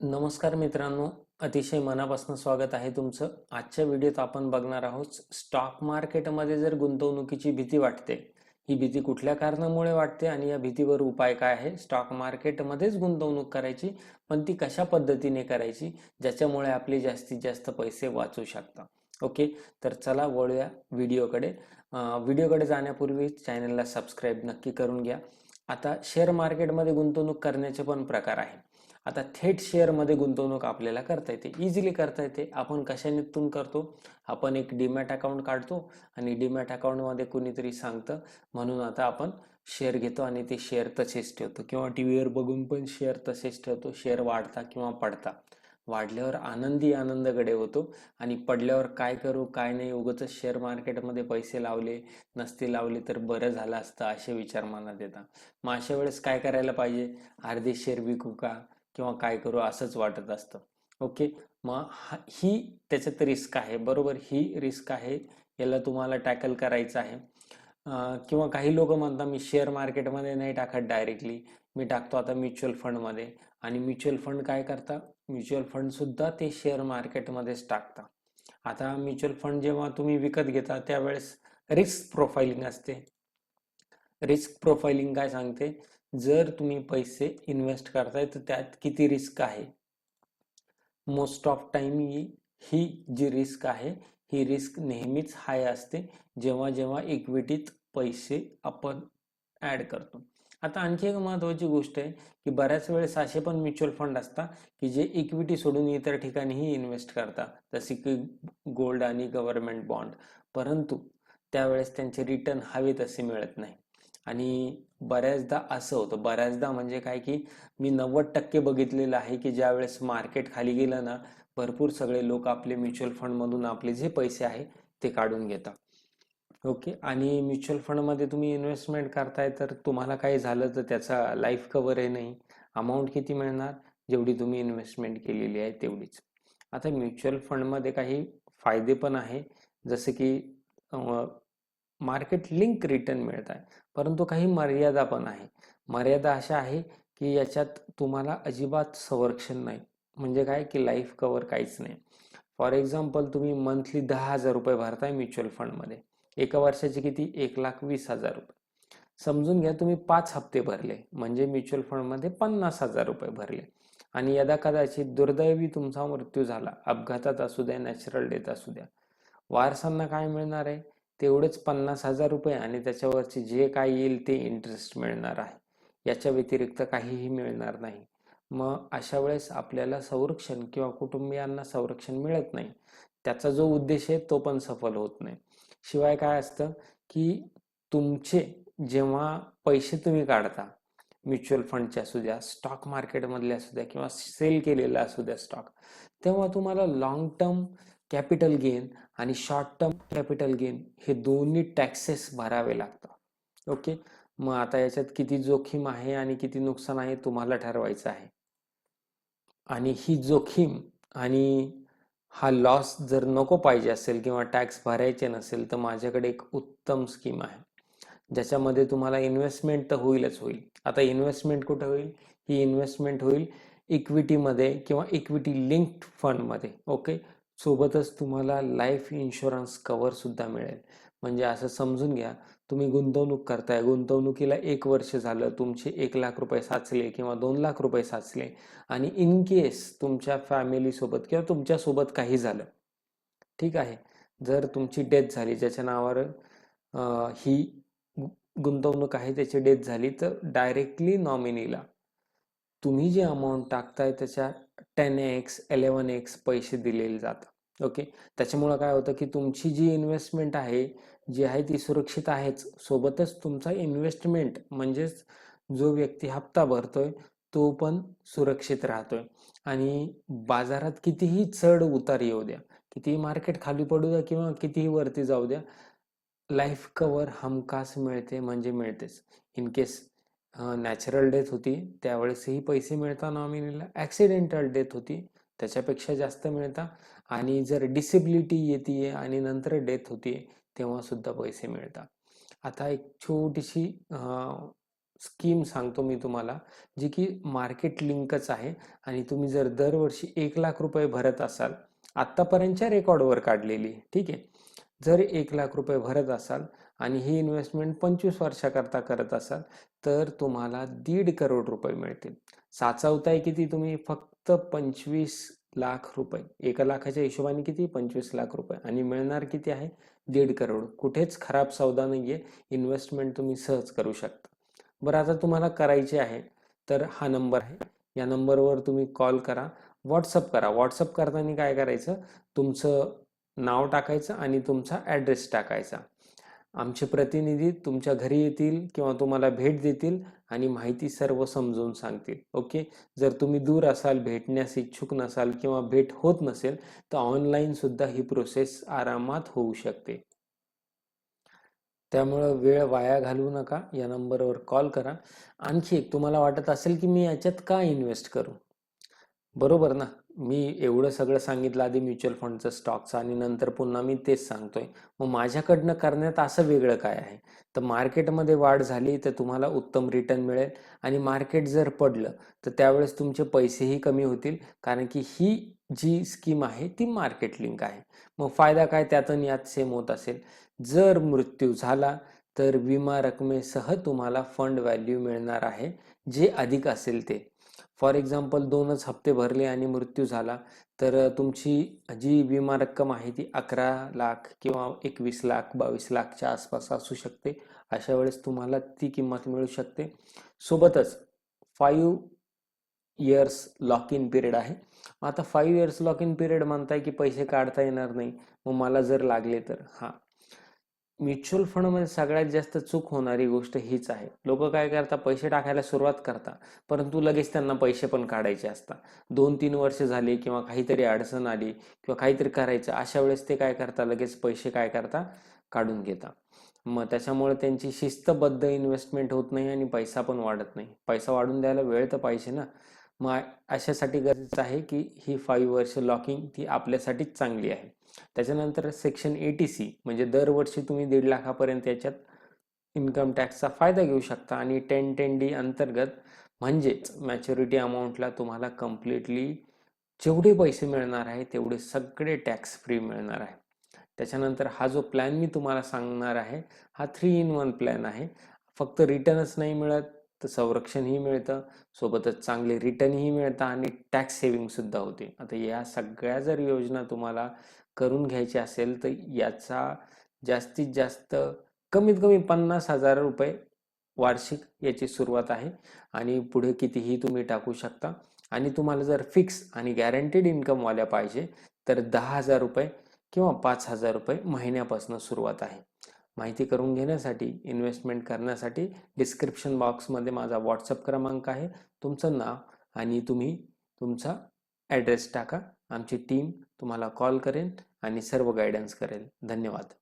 नमस्कार मित्रांनो अतिशय मनापासून स्वागत आहे तुमचं. आजच्या व्हिडिओत आपण बघणार आहोत स्टॉक मार्केटमध्ये जर गुंतवणुकीची भीती वाटते ही भीती कुठल्या कारणामुळे वाटते आणि या भीतीवर उपाय काय आहे? स्टॉक मार्केटमध्येच गुंतवणूक करायची पण ती कशा पद्धतीने करायची? ज्याच्यामुळे आपले जास्तीत जास्त पैसे वाचू शकतात ओके तर चला वळूया व्हिडिओकडे. व्हिडिओकडे जाण्यापूर्वी चॅनलला सबस्क्राईब नक्की करून घ्या. आता शेअर मार्केटमध्ये गुंतवणूक करण्याचे पण प्रकार आहे आता थेट शेअरमध्ये गुंतवणूक आपल्याला करता येते. इझिली करता येते. आपण कशानेतून करतो? आपण एक डीमॅट अकाउंट काढतो आणि डीमॅट अकाउंटमध्ये कुणीतरी सांगतं. म्हणून आता आपण शेअर घेतो आणि ते शेअर तसेच ठेवतो. किंवा टी व्हीवर बघून पण शेअर तसेच ठेवतो. शेअर वाढता किंवा पडता. वाढल्यावर आनंदी आनंदकडे होतो. आणि पडल्यावर काय करू काय नाही? उगाच शेअर मार्केटमध्ये पैसे लावले नसते लावले तर बरं झालं असतं असे विचार मनात येतात. मग अशा वेळेस काय करायला पाहिजे? अर्धे शेअर विकू का? किंवा काय करू असंच वाटत असतं. ओके? मग ही त्याच्यात रिस्क आहे. बरोबर ही रिस्क आहे. याला तुम्हाला टॅकल करायचं आहे. किंवा काही लोक म्हणतात मी शेअर मार्केटमध्ये नाही टाकत डायरेक्टली मी टाकतो आता म्युच्युअल फंडमध्ये आणि म्युच्युअल फंड काय करता म्युच्युअल फंड सुद्धा ते शेअर मार्केटमध्येच टाकता आता म्युच्युअल फंड जेव्हा तुम्ही विकत घेता त्यावेळेस रिस्क प्रोफाइलिंग असते. रिस्क प्रोफाइलिंग काय सांगते? जर तुम्ही पैसे इन्व्हेस्ट करताय तर त्यात किती रिस्क आहे? मोस्ट ऑफ टाइम ही ही जी रिस्क आहे ही रिस्क नेहमीच हाय असते जेव्हा जेव्हा इक्विटीत पैसे आपण ॲड करतो. आता आणखी एक महत्त्वाची गोष्ट आहे की बऱ्याच वेळेस असे पण म्युच्युअल फंड असतात की जे इक्विटी सोडून इतर ठिकाणीही इन्व्हेस्ट करतात जसे की गोल्ड आणि गव्हर्नमेंट बॉन्ड. परंतु त्यावेळेस त्यांचे रिटर्न हवे तसे मिळत नाही. आणि बऱ्याचदा असं होतं. बऱ्याचदा म्हणजे काय की मी नव्वद टक्के बघितलेलं आहे की ज्या वेळेस मार्केट खाली गेलं ना भरपूर सगळे लोक आपले म्युच्युअल फंडमधून आपले जे पैसे आहे ते काढून घेतात. ओके? आणि म्युच्युअल फंडमध्ये तुम्ही इन्व्हेस्टमेंट करताय तर तुम्हाला काही झालं तर त्याचा लाईफ कवर आहे नाही. अमाऊंट किती मिळणार? जेवढी तुम्ही इन्व्हेस्टमेंट केलेली आहे तेवढीच. आता म्युच्युअल फंडमध्ये काही फायदे पण आहे. जसे की मार्केट लिंक रिटर्न मिळत आहे. परंतु काही मर्यादा पण आहे. मर्यादा अशा आहे की याच्यात तुम्हाला अजिबात संरक्षण नाही. म्हणजे काय? की लाईफ कवर काहीच नाही. फॉर एक्झाम्पल तुम्ही मंथली दहा हजार रुपये भरताय म्युच्युअल फंडमध्ये एका वर्षाचे किती? एक लाख वीस हजार रुपये. समजून घ्या तुम्ही पाच हप्ते भरले. म्हणजे म्युच्युअल फंडमध्ये पन्नास हजार रुपये भरले. आणि यदा कदाचित दुर्दैवी तुमचा मृत्यू झाला. अपघातात असू द्या नॅचरल डेथ असू द्या. वारसांना काय मिळणार आहे? तेवढेच पन्नास हजार रुपये आणि त्याच्यावरचे जे काय येईल ते इंटरेस्ट मिळणार आहे. याच्या व्यतिरिक्त काहीही मिळणार नाही. मग अशा वेळेस आपल्याला संरक्षण किंवा कुटुंबियांना संरक्षण मिळत नाही. त्याचा जो उद्देश आहे तो पण सफल होत नाही. शिवाय काय असतं की तुमचे जेव्हा पैसे तुम्ही काढता म्युच्युअल फंडचे असू द्या स्टॉक मार्केटमधले असू द्या किंवा सेल केलेला असू द्या स्टॉक तेव्हा तुम्हाला लॉंग टर्म कॅपिटल गेन आणि शॉर्ट टर्म कॅपिटल गेन हे दोन्ही टॅक्सेस भरावे लागतात. ओके? मग आता याच्यात किती जोखीम आहे आणि किती नुकसान आहे तुम्हाला ठरवायचं आहे. आणि ही जोखीम आणि हा लॉस जर नको पाहिजे असेल किंवा टॅक्स भरायचे नसेल तर माझ्याकडे एक उत्तम स्कीम आहे. ज्याच्यामध्ये तुम्हाला इन्व्हेस्टमेंट तर होईलच होईल. आता इन्व्हेस्टमेंट कुठे होईल? ही इन्व्हेस्टमेंट होईल इक्विटीमध्ये किंवा इक्विटी लिंक्ड फंडमध्ये ओके? सोबतच तुम्हाला लाईफ इन्शुरन्स कवरसुद्धा मिळेल. म्हणजे असं समजून घ्या तुम्ही गुंतवणूक करताय. गुंतवणुकीला एक वर्ष झालं तुमचे एक लाख रुपये साचले किंवा दोन लाख रुपये साचले आणि इन केस तुमच्या फॅमिलीसोबत किंवा तुमच्यासोबत काही झालं ठीक आहे? जर तुमची डेथ झाली ज्याच्या नावावर ही गुंतवणूक आहे त्याची डेथ झाली तर डायरेक्टली नॉमिनीला तुम्ही जे अमाऊंट टाकताय त्याच्या टेन एक्स इलेवन एक्स पैसे दिलेले जातात. ओके त्याच्यामुळं काय होतं की तुमची जी इन्व्हेस्टमेंट आहे जी आहे ती सुरक्षित आहेच. सोबतच तुमचा इन्व्हेस्टमेंट म्हणजेच जो व्यक्ती हप्ता भरतोय तो पण सुरक्षित राहतोय. आणि बाजारात कितीही चढ उतार येऊ द्या कितीही मार्केट खाली पडू द्या किंवा कितीही वरती जाऊ द्या लाईफ कवर हमखास मिळते म्हणजे मिळतेच. इन केस नॅचरल डेथ होती. त्यावेळेसही पैसे मिळता नॉमिनीला ॲक्सिडेंटल डेथ होती. त्याच्यापेक्षा जास्त मिळतात आणि जर डिसेबिलिटी येते आणि नंतर डेथ होती तेव्हा सुद्धा पैसे मिळतात. आता एक छोटीशी स्कीम सांगतो मी तुम्हाला जी की मार्केट लिंकच आहे. आणि तुम्ही जर दरवर्षी एक लाख रुपये भरत असाल आत्तापर्यंतच्या रेकॉर्डवर काढलेली ठीक आहे. जर एक लाख रुपये भरत असाल आणि ही इन्व्हेस्टमेंट पंचवीस वर्षाकरता करत असाल तर तुम्हाला दीड करोड रुपये मिळतील. साचवताय किती तुम्ही? फक्त पंचवीस लाख रुपये. एका लाखाच्या हिशोबाने किती? पंचवीस लाख रुपये. आणि मिळणार किती आहे? दीड करोड. कुठेच खराब सौदा नाहीये. इन्व्हेस्टमेंट तुम्ही सहज करू शकता. बरं आता तुम्हाला करायचे आहे तर हा नंबर आहे. या नंबरवर तुम्ही कॉल करा. व्हॉट्सअप करा. व्हॉट्सअप करताना काय करायचं? तुमचं नाव टाकायचं आणि तुमचा ॲड्रेस टाकायचा. आमचे प्रतिनिधी तुमच्या घरी येतील किंवा तुम्हाला भेट देतील आणि माहिती सर्व समजून सांगतील. ओके? जर तुम्ही दूर असाल भेटण्यास इच्छुक नसाल किंवा भेट होत नसेल तर ऑनलाईन सुद्धा ही प्रोसेस आरामात होऊ शकते. त्यामुळं वेळ वाया घालवू नका. या नंबरवर कॉल करा. आणखी एक तुम्हाला वाटत असेल की मी याच्यात का इन्व्हेस्ट करू? बरोबर ना? मी एवढं सगळं सांगितलं आधी म्युच्युअल फंडचं स्टॉकचं आणि नंतर पुन्हा मी तेच सांगतोय. मग माझ्याकडनं करण्यात असं वेगळं काय आहे? तर मार्केटमध्ये वाढ झाली तर तुम्हाला उत्तम रिटर्न मिळेल आणि मार्केट जर पडलं तर त्यावेळेस तुमचे पैसेही कमी होतील कारण की ही जी स्कीम आहे ती मार्केट लिंक आहे. मग फायदा काय? त्यातून यात सेम होत असेल. जर मृत्यू झाला तर विमा रकमेसह तुम्हाला फंड व्हॅल्यू मिळणार आहे. जे अधिक असेल ते. फॉर एक्झाम्पल दोनच हप्ते भरले आणि मृत्यू झाला तर तुमची जी विमा रक्कम आहे ती अकरा लाख किंवा एकवीस लाख बावीस लाखच्या आसपास असू शकते. अशा वेळेस तुम्हाला ती किंमत मिळू शकते. सोबतच five years lock in period आहे. आता five years lock in period म्हणताय की पैसे काढता येणार नाही. मग मला जर लागले तर हां. म्युच्युअल फंडमध्ये सगळ्यात जास्त चूक होणारी गोष्ट हीच आहे. लोक काय करतात? पैसे टाकायला सुरुवात करतात. परंतु लगेच त्यांना पैसे पण काढायचे असतात. दोन तीन वर्ष झाली किंवा काहीतरी अडचण आली किंवा काहीतरी करायचं अशा वेळेस ते काय करतात? लगेच पैसे काय करतात? काढून घेतात. मग त्याच्यामुळे त्यांची शिस्तबद्ध इन्व्हेस्टमेंट होत नाही आणि पैसा पण वाढत नाही. पैसा वाढून द्यायला वेळ तर पाहिजे ना. मग अशासाठी गरजेचं आहे की ही फाईव्ह वर्ष लॉकिंग ती आपल्यासाठीच चांगली आहे. त्याच्यानंतर सेक्शन एटी सी म्हणजे दरवर्षी तुम्ही दीड लाखापर्यंत याच्यात इन्कम टॅक्सचा फायदा घेऊ शकता आणि टेन टेन डी अंतर्गत म्हणजेच मॅच्युरिटी अमाऊंटला तुम्हाला कम्प्लिटली जेवढे पैसे मिळणार आहे तेवढे सगळे टॅक्स फ्री मिळणार आहे. त्याच्यानंतर हा जो प्लॅन मी तुम्हाला सांगणार आहे हा थ्री इन वन प्लॅन आहे. फक्त रिटर्नच नाही मिळत तर संरक्षणही मिळतं सोबतच चांगले रिटर्नही मिळतं आणि टॅक्स सेविंगसुद्धा होते. आता या सगळ्या जर योजना तुम्हाला करून घ्यायची असेल तर याचा जास्तीत जास्त कमीत कमी पन्नास हजार रुपये वार्षिक याची सुरुवात आहे आणि पुढे कितीही तुम्ही टाकू शकता. आणि तुम्हाला जर फिक्स आणि गॅरंटीड इन्कमवाल्या पाहिजे तर दहा हजार रुपये किंवा पाच हजार रुपये महिन्यापासून सुरुवात आहे. माहिती करून घेण्यासाठी इन्व्हेस्टमेंट करण्यासाठी डिस्क्रिप्शन बॉक्समध्ये माझा व्हॉट्सअप क्रमांक आहे. तुमचं नाव आणि तुम्ही तुमचा ॲड्रेस टाका. आमची टीम तुम्हाला कॉल करेन आणि सर्व गायडन्स करेल. धन्यवाद.